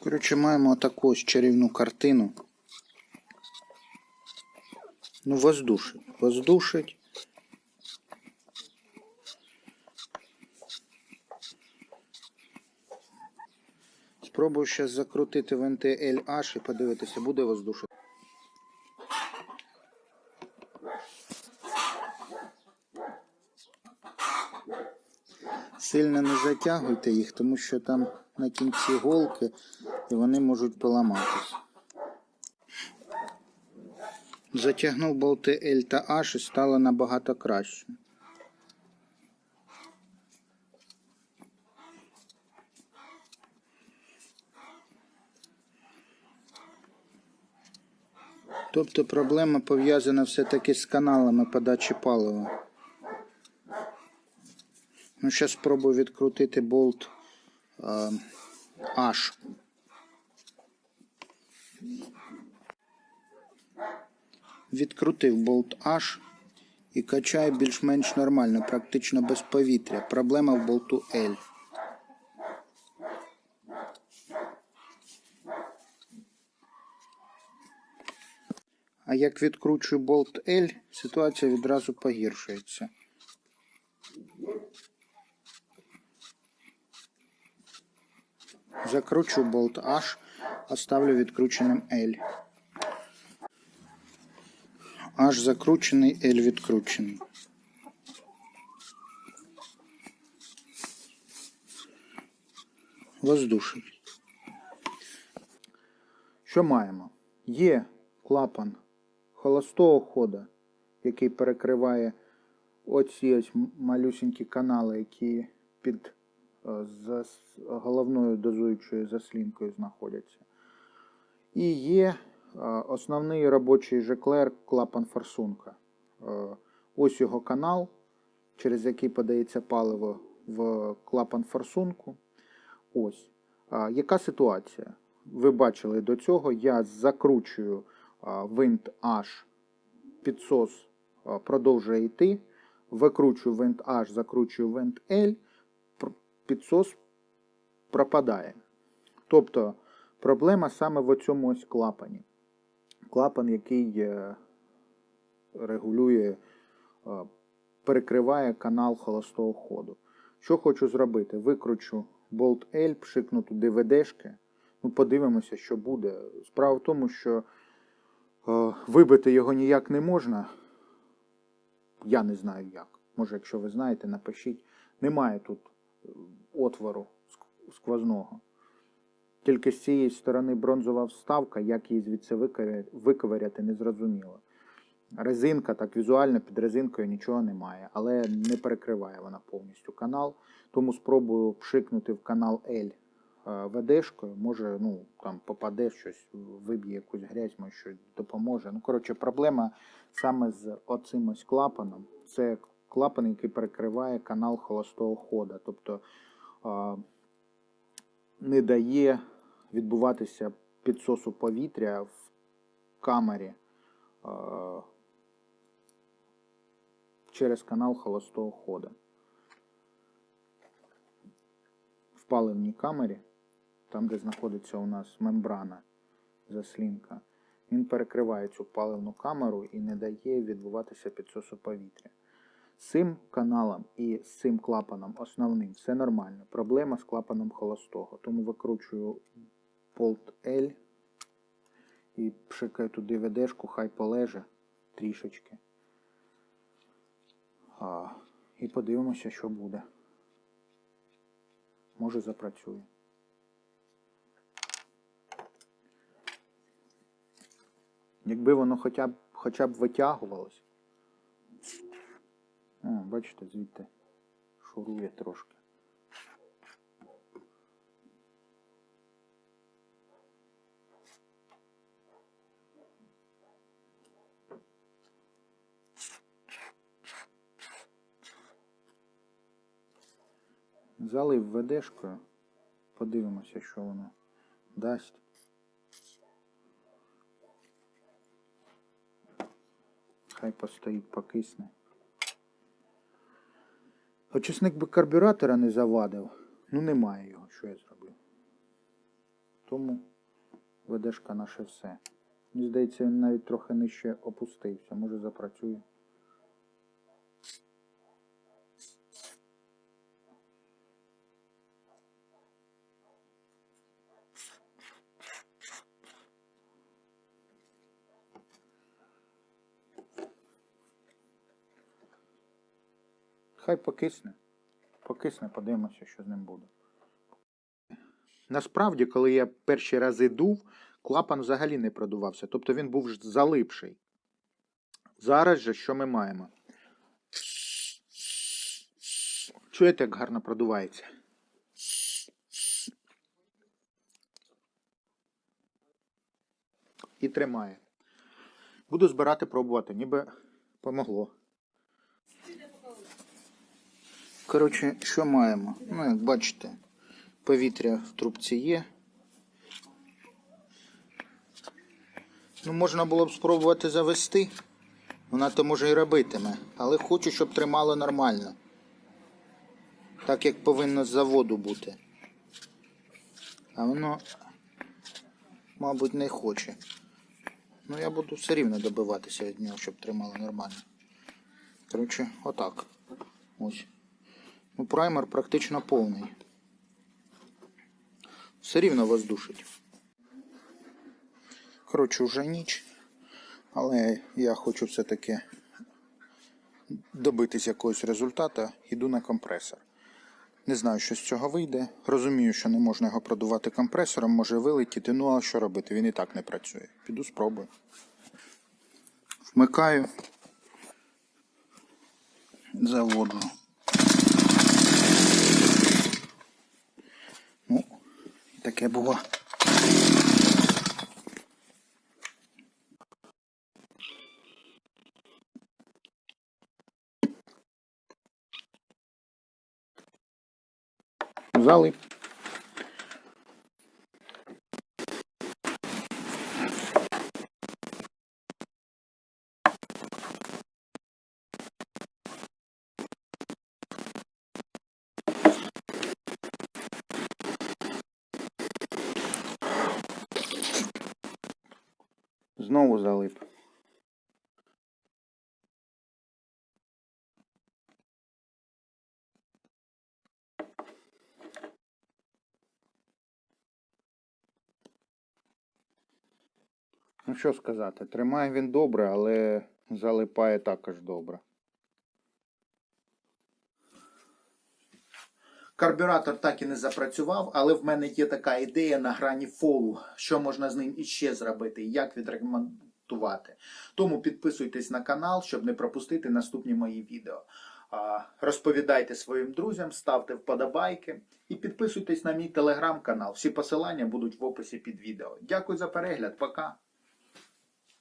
Коротше, маємо таку ось чарівну картину. Ну, воздушить. Воздушить. Спробую зараз закрутити винти LH і подивитися, буде воздушити. Сильно не затягуйте їх, тому що там на кінці голки і вони можуть поламатись. Затягнув болти L та H і стало набагато краще. Тобто проблема пов'язана все-таки з каналами подачі палива. Ну, зараз спробую відкрутити болт е, H. Відкрутив болт H і качає більш-менш нормально, практично без повітря. Проблема в болту L. А як відкручую болт L, ситуація відразу погіршується. Закручу болт H, оставлю відкрученим L. H закручений, L відкручений. Воздушить. Що маємо? Є клапан холостого хода, який перекриває оці ось малюсінькі канали, які під е, зас- головною дозуючою заслінкою знаходяться. І є е, основний робочий жеклер клапан форсунка. Е, Ось його канал, через який подається паливо в клапан форсунку. Ось. Яка ситуація? Ви бачили до цього, я закручую винт H, підсос продовжує йти, викручую винт H, закручую винт L, підсос пропадає. Тобто проблема саме в цьому ось клапані. Клапан, який е, регулює, е, перекриває канал холостого ходу. Що хочу зробити? Викручу болт L, пшикну туди ВДшки. Ну, подивимося, що буде. Справа в тому, що е, вибити його ніяк не можна. Я не знаю як. Може, якщо ви знаєте, напишіть. Немає тут отвору сквозного. Тільки з цієї сторони бронзова вставка, як її звідси виковиря- виковиряти, не зрозуміло. Резинка, так візуально під резинкою нічого немає, але не перекриває вона повністю канал. Тому спробую пшикнути в канал L е, ВДшкою. Може, ну, там попаде щось, виб'є якусь грязь, може щось допоможе. Ну, коротше, проблема саме з оцим ось клапаном. Це клапан, який перекриває канал холостого хода. Тобто не дає відбуватися підсосу повітря в камері через канал холостого хода. В паливній камері, там, де знаходиться у нас мембрана заслінка, він перекриває цю паливну камеру і не дає відбуватися підсосу повітря. Цим каналом і з цим клапаном основним все нормально. Проблема з клапаном холостого. Тому викручую болт L і пшикаю туди ведешку, хай полеже трішечки. А, і подивимося, що буде. Може запрацює. Якби воно хоча б, хоча б витягувалось. Бачите, звідти шурує трошки. Залив ведешкою. Подивимося, що воно дасть. Хай постоїть, покисне. Очисник би карбюратора не завадив. Ну немає його, що я зроблю. Тому ведешка наше все. Мені здається, він навіть трохи нижче опустився. Може запрацює. Хай покисне. Покисне, подивимося, що з ним буде. Насправді, коли я перші рази дув, клапан взагалі не продувався. Тобто він був залипший. Зараз же що ми маємо? Чуєте, як гарно продувається? І тримає. Буду збирати, пробувати, ніби помогло. Коротше, що маємо? Ну, як бачите, повітря в трубці є. Ну, можна було б спробувати завести. Вона то може і робитиме. Але хочу, щоб тримало нормально. Так як повинно з заводу бути. А воно, мабуть, не хоче. Ну, я буду все рівно добиватися від нього, щоб тримало нормально. Коротше, отак. Ось. Ну, праймер практично повний. Все рівно воздушить. Коротше, вже ніч. Але я хочу все-таки добитись якогось результату. Йду на компресор. Не знаю, що з цього вийде. Розумію, що не можна його продувати компресором, може вилетіти. Ну а що робити? Він і так не працює. Піду спробую. Вмикаю. Заводжу. Таке було. Залип. Знову залип. Ну що сказати, тримає він добре, але залипає також добре. Карбюратор так і не запрацював, але в мене є така ідея на грані фолу, що можна з ним іще зробити, як відремонтувати. Тому підписуйтесь на канал, щоб не пропустити наступні мої відео. Розповідайте своїм друзям, ставте вподобайки і підписуйтесь на мій телеграм-канал. Всі посилання будуть в описі під відео. Дякую за перегляд, пока!